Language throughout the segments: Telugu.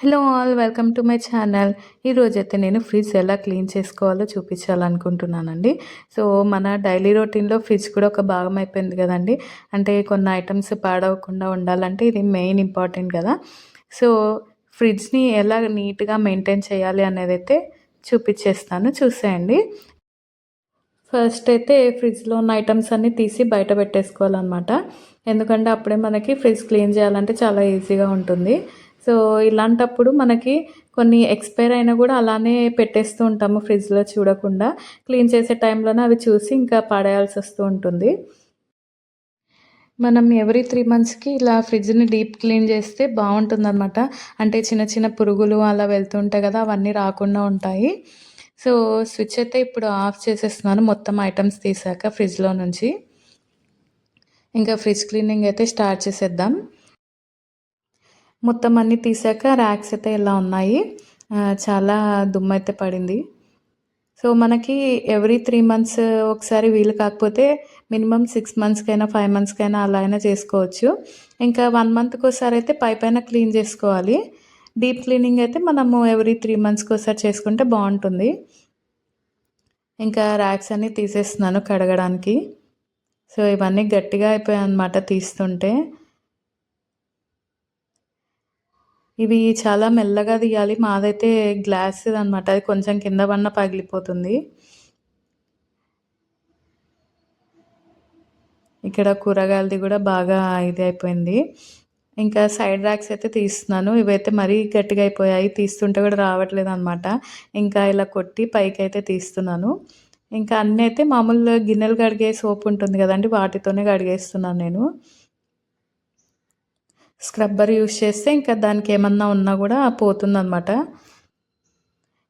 Hello all welcome to my channel. ఈరోజైతే నేను ఫ్రిడ్జ్ ఎలా క్లీన్ చేసుకోవాలో చూపించాలనుకుంటున్నానండి. సో మన డైలీ రొటీన్లో ఫ్రిడ్జ్ కూడా ఒక భాగం అయిపోయింది కదండి. అంటే కొన్ని ఐటమ్స్ పాడవకుండా ఉండాలంటే ఇది మెయిన్ ఇంపార్టెంట్ కదా. సో ఫ్రిడ్జ్ని ఎలా నీట్గా మెయింటైన్ చేయాలి అనేది అయితే చూపించేస్తాను. చూసేయండి. ఫస్ట్ అయితే ఫ్రిడ్జ్లో ఉన్న ఐటమ్స్ అన్నీ తీసి బయట పెట్టేసుకోవాలన్నమాట. ఎందుకంటే అప్పుడే మనకి ఫ్రిడ్జ్ క్లీన్ చేయాలంటే చాలా ఈజీగా ఉంటుంది. సో ఇలాంటప్పుడు మనకి కొన్ని ఎక్స్పైర్ అయినా కూడా అలానే పెట్టేస్తూ ఉంటాము ఫ్రిడ్జ్లో చూడకుండా. క్లీన్ చేసే టైంలోనే అవి చూసి ఇంకా పాడేయాల్సి వస్తూ ఉంటుంది. మనం ఎవ్రీ త్రీ మంత్స్కి ఇలా ఫ్రిడ్జ్ని డీప్ క్లీన్ చేస్తే బాగుంటుంది అనమాట అంటే చిన్న చిన్న పురుగులు అలా వెళ్తుంటాయి కదా అవన్నీ రాకుండా ఉంటాయి. సో స్విచ్ అయితే ఇప్పుడు ఆఫ్ చేసేస్తున్నాను. మొత్తం ఐటమ్స్ తీసాక ఫ్రిడ్జ్లో నుంచి. ఇంకా ఫ్రిడ్జ్ క్లీనింగ్ అయితే స్టార్ట్ చేసేద్దాం. మొత్తం అన్నీ తీసాక ర్యాక్స్ అయితే ఇలా ఉన్నాయి. చాలా దుమ్ము అయితే పడింది. సో మనకి ఎవ్రీ త్రీ మంత్స్ ఒకసారి వీలు కాకపోతే మినిమం సిక్స్ మంత్స్కైనా ఫైవ్ మంత్స్కైనా అలా అయినా చేసుకోవచ్చు. ఇంకా వన్ మంత్కి ఒకసారి అయితే పై పైన క్లీన్ చేసుకోవాలి. డీప్ క్లీనింగ్ అయితే మనము ఎవ్రీ త్రీ మంత్స్కి ఒకసారి చేసుకుంటే బాగుంటుంది. ఇంకా ర్యాక్స్ అన్నీ తీసేస్తున్నాను కడగడానికి. సో ఇవన్నీ గట్టిగా అయిపోయాయి అనమాట తీస్తుంటే. ఇవి చాలా మెల్లగా తీయాలి. మాదైతే గ్లాస్ అనమాట అది కొంచెం కింద పడిన పగిలిపోతుంది. ఇక్కడ కూరగాయలది కూడా బాగా ఇది అయిపోయింది. ఇంకా సైడ్ ర్యాక్స్ అయితే తీస్తున్నాను. ఇవైతే మరీ గట్టిగా అయిపోయాయి. తీస్తుంటే కూడా రావట్లేదు అనమాట ఇంకా ఇలా కొట్టి పైకి అయితే తీస్తున్నాను. ఇంకా అన్నీ అయితే మామూలు గిన్నెలు కడిగే సోప్ ఉంటుంది కదండి వాటితోనే కడిగేస్తున్నాను నేను. స్క్రబ్బర్ యూస్ చేస్తే ఇంకా దానికి ఏమన్నా ఉన్నా కూడా పోతుందన్నమాట.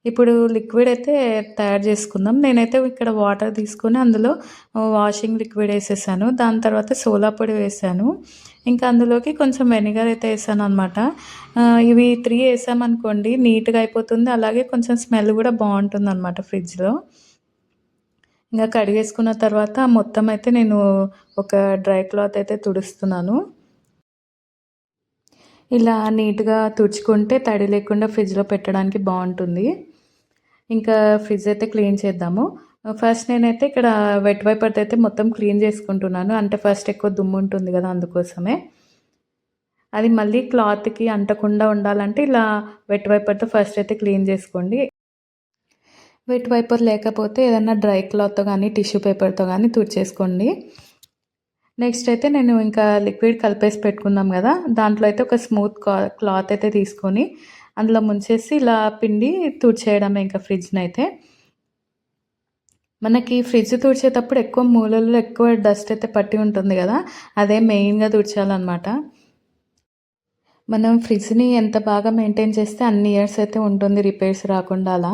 ఇప్పుడు లిక్విడ్ అయితే తయారు చేసుకుందాం. నేనైతే ఇక్కడ వాటర్ తీసుకొని అందులో వాషింగ్ లిక్విడ్ వేసేసాను. దాని తర్వాత సోలా పొడి వేసాను. ఇంకా అందులోకి కొంచెం వెనిగర్ అయితే వేసాను అనమాట ఇవి త్రీ వేసామనుకోండి నీట్గా అయిపోతుంది. అలాగే కొంచెం స్మెల్ కూడా బాగుంటుంది అనమాట ఫ్రిడ్జ్లో. ఇంకా కడిగేసుకున్న తర్వాత మొత్తం అయితే నేను ఒక డ్రై క్లాత్ అయితే తుడుస్తున్నాను. ఇలా నీట్గా తుడుచుకుంటే తడి లేకుండా ఫ్రిడ్జ్లో పెట్టడానికి బాగుంటుంది ఇంకా ఫ్రిడ్జ్ అయితే క్లీన్ చేద్దాము. ఫస్ట్ నేనైతే ఇక్కడ వెట్ వైపర్తో అయితే మొత్తం క్లీన్ చేసుకుంటున్నాను. అంటే ఫస్ట్ ఎక్కువ దుమ్ము ఉంటుంది కదా అందుకోసమే. అది మళ్ళీ క్లాత్కి అంటకుండా ఉండాలంటే ఇలా వెట్ వైపర్తో ఫస్ట్ అయితే క్లీన్ చేసుకోండి. వెట్ వైపర్ లేకపోతే ఏదైనా డ్రై క్లాత్తో కానీ టిష్యూ పేపర్తో కానీ తుడిచేసుకోండి. నెక్స్ట్ అయితే నేను ఇంకా లిక్విడ్ కలిపేసి పెట్టుకున్నాం కదా. దాంట్లో అయితే ఒక స్మూత్ క్లాత్ అయితే తీసుకొని అందులో ముంచేసి ఇలా పిండి తుడిచేయడమే ఇంకా ఫ్రిడ్జ్ని అయితే మనకి ఫ్రిడ్జ్ తుడిచేటప్పుడు ఎక్కువ మూలల్లో ఎక్కువ డస్ట్ అయితే పట్టి ఉంటుంది కదా. అదే మెయిన్గా తుడిచాలన్నమాట. మనం ఫ్రిడ్జ్ని ఎంత బాగా మెయింటైన్ చేస్తే అన్ని ఇయర్స్ అయితే ఉంటుంది రిపేర్స్ రాకుండా అలా.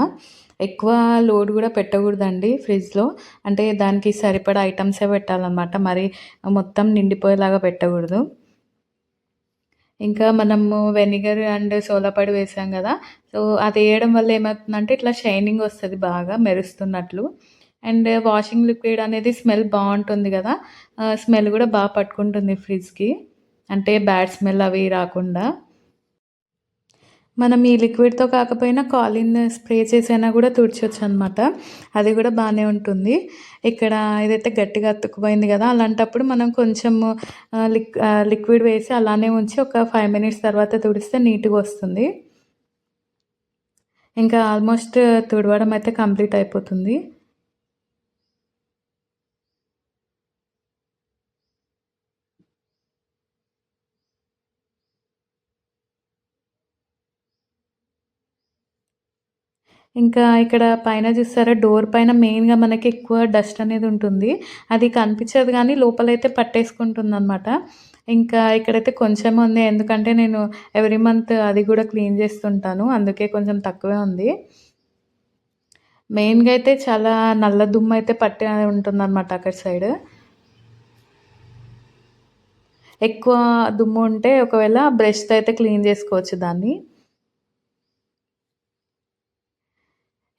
ఎక్కువ లోడ్ కూడా పెట్టకూడదండి ఫ్రిడ్జ్లో. అంటే దానికి సరిపడా ఐటమ్సే పెట్టాలన్నమాట. మరి మొత్తం నిండిపోయేలాగా పెట్టకూడదు. ఇంకా మనము వెనిగర్ అండ్ సోలాపడి వేసాం కదా. సో అది వేయడం వల్ల ఏమవుతుందంటే ఇట్లా షైనింగ్ వస్తుంది బాగా మెరుస్తున్నట్లు. అండ్ వాషింగ్ లిక్విడ్ అనేది స్మెల్ బాగుంటుంది కదా. స్మెల్ కూడా బాగా పట్టుకుంటుంది ఫ్రిడ్జ్కి. అంటే బ్యాడ్ స్మెల్ అవి రాకుండా. మనం ఈ లిక్విడ్తో కాకపోయినా కాలిన్ స్ప్రే చేసైనా కూడా తుడిచొచ్చు అనమాట అది కూడా బాగానే ఉంటుంది. ఇక్కడ ఏదైతే గట్టిగా అతుక్కుపోయింది కదా అలాంటప్పుడు మనం కొంచెం లిక్ లిక్విడ్ వేసి అలానే ఉంచి ఒక ఫైవ్ మినిట్స్ తర్వాత తుడిస్తే నీట్గా వస్తుంది. ఇంకా ఆల్మోస్ట్ తుడవడం అయితే కంప్లీట్ అయిపోతుంది. ఇంకా ఇక్కడ పైన చూస్తారా డోర్ పైన మెయిన్గా మనకి ఎక్కువ డస్ట్ అనేది ఉంటుంది. అది కనిపించదు కానీ లోపలైతే పట్టేసుకుంటుంది అనమాట ఇంకా ఇక్కడైతే కొంచెం ఉంది. ఎందుకంటే నేను ఎవ్రీ మంత్ అది కూడా క్లీన్ చేస్తుంటాను. అందుకే కొంచెం తక్కువే ఉంది. మెయిన్గా అయితే చాలా నల్ల దుమ్ము అయితే పట్టి ఉంటుందన్నమాట అక్కడ సైడ్. ఎక్కువ దుమ్ము ఉంటే ఒకవేళ బ్రష్తో అయితే క్లీన్ చేసుకోవచ్చు దాన్ని.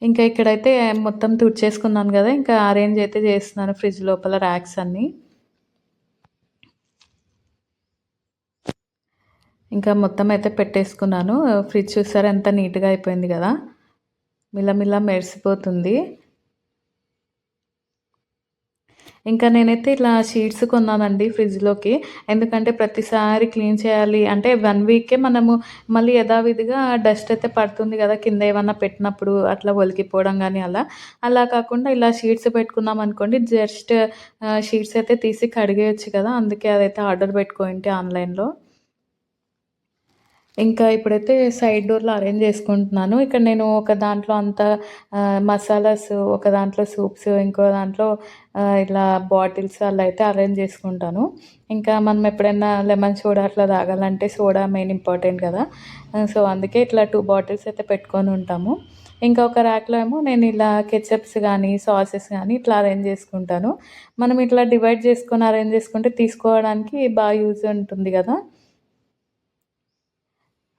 ఇంకా ఇక్కడైతే మొత్తం తుడిచేసుకున్నాను కదా ఇంకా అరేంజ్ అయితే చేస్తున్నాను ఫ్రిడ్జ్ లోపల ర్యాక్స్ అన్నీ. ఇంకా మొత్తం అయితే పెట్టేసుకున్నాను. ఫ్రిడ్జ్ చూసారా ఎంత నీట్గా అయిపోయింది కదా. మిల్లమిల్ల మెరిసిపోతుంది. ఇంకా నేనైతే ఇట్లా షీట్స్ కొన్నానండి ఫ్రిడ్జ్లోకి ఎందుకంటే ప్రతిసారి క్లీన్ చేయాలి అంటే వన్ వీకే మనము మళ్ళీ యథావిధిగా డస్ట్ అయితే పడుతుంది కదా కింద ఏమన్నా పెట్టినప్పుడు అట్లా ఒలికిపోవడం కానీ అలా. అలా కాకుండా ఇలా షీట్స్ పెట్టుకున్నాం అనుకోండి జస్ట్ షీట్స్ అయితే తీసి కడిగేయచ్చు కదా అందుకే అదైతే ఆర్డర్ పెట్టుకోండి ఆన్లైన్లో ఇంకా ఇప్పుడైతే సైడ్ డోర్లో అరేంజ్ చేసుకుంటున్నాను. ఇక్కడ నేను ఒక దాంట్లో అంత మసాలాస్ ఒక దాంట్లో సూప్స్ ఇంకో దాంట్లో ఇలా బాటిల్స్ అలా అయితే అరేంజ్ చేసుకుంటాను. ఇంకా మనం ఎప్పుడైనా లెమన్ సోడా అట్లా తాగాలంటే సోడా మెయిన్ ఇంపార్టెంట్ కదా. సో అందుకే ఇట్లా టూ బాటిల్స్ అయితే పెట్టుకొని ఉంటాము. ఇంకా ఒక ర్యాక్లో ఏమో నేను ఇలా కెచప్స్ కానీ సాసెస్ కానీ ఇట్లా అరేంజ్ చేసుకుంటాను. మనం ఇట్లా డివైడ్ చేసుకొని అరేంజ్ చేసుకుంటే తీసుకోవడానికి బాగా యూజ్ ఉంటుంది కదా.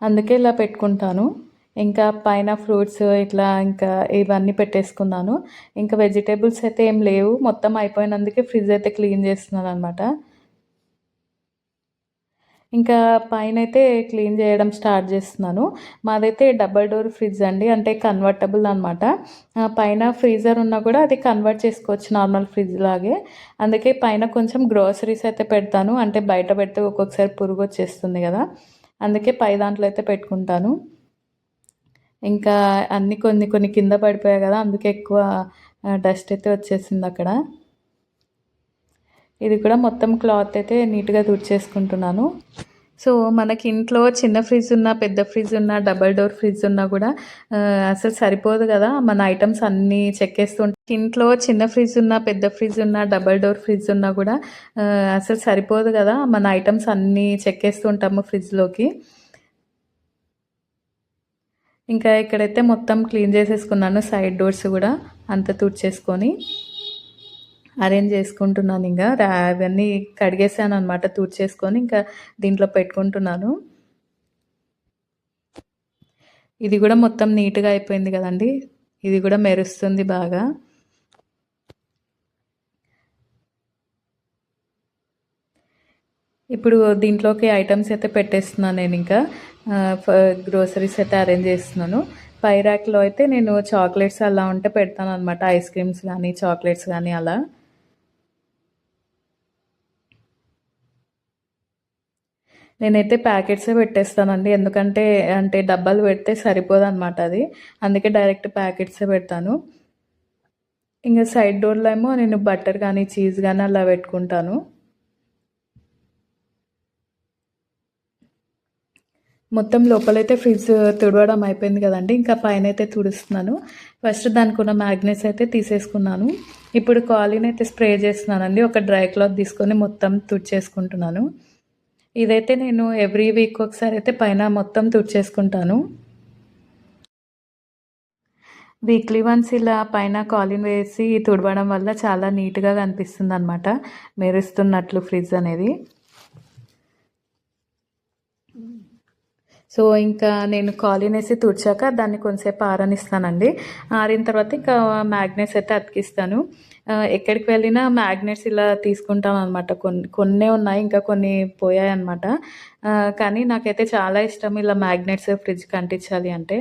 అందుకే ఇలా పెట్టుకుంటాను. ఇంకా పైన ఫ్రూట్స్ ఇట్లా ఇంకా ఇవన్నీ పెట్టేసుకున్నాను. ఇంకా వెజిటేబుల్స్ అయితే ఏం లేవు. మొత్తం అయిపోయినందుకే ఫ్రిడ్జ్ అయితే క్లీన్ చేస్తున్నాను అనమాట ఇంకా పైన అయితే క్లీన్ చేయడం స్టార్ట్ చేస్తున్నాను. మాదైతే డబల్ డోర్ ఫ్రిడ్జ్ అండి. అంటే కన్వర్టబుల్ అనమాట పైన ఫ్రీజర్ ఉన్నా కూడా అది కన్వర్ట్ చేసుకోవచ్చు నార్మల్ ఫ్రిడ్జ్ లాగే. అందుకే పైన కొంచెం గ్రోసరీస్ అయితే పెడతాను. అంటే బయట పెడితే ఒక్కొక్కసారి పురుగు వచ్చేస్తుంది కదా. అందుకే పై దాంట్లో అయితే పెట్టుకుంటాను. ఇంకా అన్నీ కొన్ని కొన్ని కింద పడిపోయాయి కదా అందుకే ఎక్కువ డస్ట్ అయితే వచ్చేసింది అక్కడ. ఇది కూడా మొత్తం క్లాత్ అయితే నీట్గా తుడిచేసుకుంటున్నాను సో మనకి ఇంట్లో చిన్న ఫ్రిడ్జ్ ఉన్న పెద్ద ఫ్రిడ్జ్ ఉన్న డబల్ డోర్ ఫ్రిడ్జ్ ఉన్నా కూడా అసలు సరిపోదు కదా. మన ఐటమ్స్ అన్నీ చెక్కేస్తుంటే ఇంట్లో చిన్న ఫ్రిడ్జ్ ఉన్న పెద్ద ఫ్రిడ్జ్ ఉన్న డబల్ డోర్ ఫ్రిడ్జ్ ఉన్నా కూడా అసలు సరిపోదు కదా. మన ఐటమ్స్ అన్నీ చెక్కేస్తుంటాము ఫ్రిడ్జ్లోకి. ఇంకా ఇక్కడైతే మొత్తం క్లీన్ చేసేసుకున్నాను సైడ్ డోర్స్ కూడా అంత తుడిచేసుకొని. అరేంజ్ చేసుకుంటున్నాను ఇంకా. అవన్నీ కడిగేసాను అనమాట తూర్చేసుకొని ఇంకా దీంట్లో పెట్టుకుంటున్నాను. ఇది కూడా మొత్తం నీట్గా అయిపోయింది కదండి. ఇది కూడా మెరుస్తుంది బాగా. ఇప్పుడు దీంట్లోకి ఐటమ్స్ అయితే పెట్టేస్తున్నాను నేను ఇంకా. గ్రోసరీస్ అయితే అరేంజ్ చేస్తున్నాను. పై ర్యాక్లో అయితే నేను చాక్లెట్స్ అలా ఉంటే పెడతాను అనమాట ఐస్ క్రీమ్స్ కానీ చాక్లెట్స్ కానీ అలా. నేనైతే ప్యాకెట్సే పెట్టేస్తానండి. ఎందుకంటే అంటే డబ్బాలు పెడితే సరిపోదు అనమాట అది. అందుకే డైరెక్ట్ ప్యాకెట్సే పెడతాను. ఇంకా సైడ్ డోర్లో ఏమో నేను బటర్ కానీ చీజ్ కానీ అలా పెట్టుకుంటాను. మొత్తం లోపలైతే ఫ్రిడ్జ్ తుడవడం అయిపోయింది కదండి. ఇంకా పైన అయితే తుడుస్తున్నాను. ఫస్ట్ దానికి ఉన్న మ్యాగ్నెట్స్ అయితే తీసేసుకున్నాను. ఇప్పుడు కాలిన్ అయితే స్ప్రే చేస్తున్నానండి. ఒక డ్రై క్లాత్ తీసుకొని మొత్తం తుడిచేసుకుంటున్నాను. ఇదైతే నేను ఎవ్రీ వీక్ ఒకసారి అయితే పైన మొత్తం తుడిచేసుకుంటాను. వీక్లీ వన్స్ ఇలా పైన కాలిన్ వేసి తుడవడం వల్ల చాలా నీట్గా కనిపిస్తుంది అనమాట మెరుస్తున్నట్లు ఫ్రిడ్జ్ అనేది. సో ఇంకా నేను కాలినేసి తుడిచాక దాన్ని కొంతసేపు ఆరనిస్తానండి. ఆరిన తర్వాత ఇంకా మ్యాగ్నెట్స్ అయితే అతికిస్తాను. ఎక్కడికి వెళ్ళినా మ్యాగ్నెట్స్ ఇలా తీసుకుంటాం అనమాట కొన్ని కొన్నే ఉన్నాయి ఇంకా కొన్ని పోయాయి అనమాట కానీ నాకైతే చాలా ఇష్టం ఇలా మ్యాగ్నెట్స్ ఫ్రిడ్జ్కి అంటించాలి అంటే.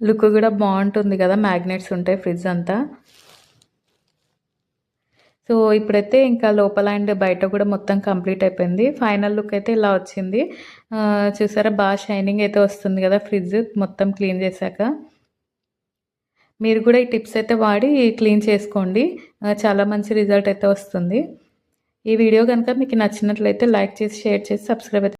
లుక్ కూడా బాగుంటుంది కదా మ్యాగ్నెట్స్ ఉంటాయి ఫ్రిడ్జ్ అంతా. సో ఇప్పుడైతే ఇంకా లోపల అండ్ బయట కూడా మొత్తం కంప్లీట్ అయిపోయింది. ఫైనల్ లుక్ అయితే ఇలా వచ్చింది. చూసారా? బాగా షైనింగ్ అయితే వస్తుంది కదా ఫ్రిడ్జ్ మొత్తం క్లీన్ చేశాక. మీరు కూడా ఈ టిప్స్ అయితే వాడి క్లీన్ చేసుకోండి. చాలా మంచి రిజల్ట్ అయితే వస్తుంది. ఈ వీడియో కనుక మీకు నచ్చినట్లయితే లైక్ చేసి షేర్ చేసి సబ్స్క్రైబ్ అయితే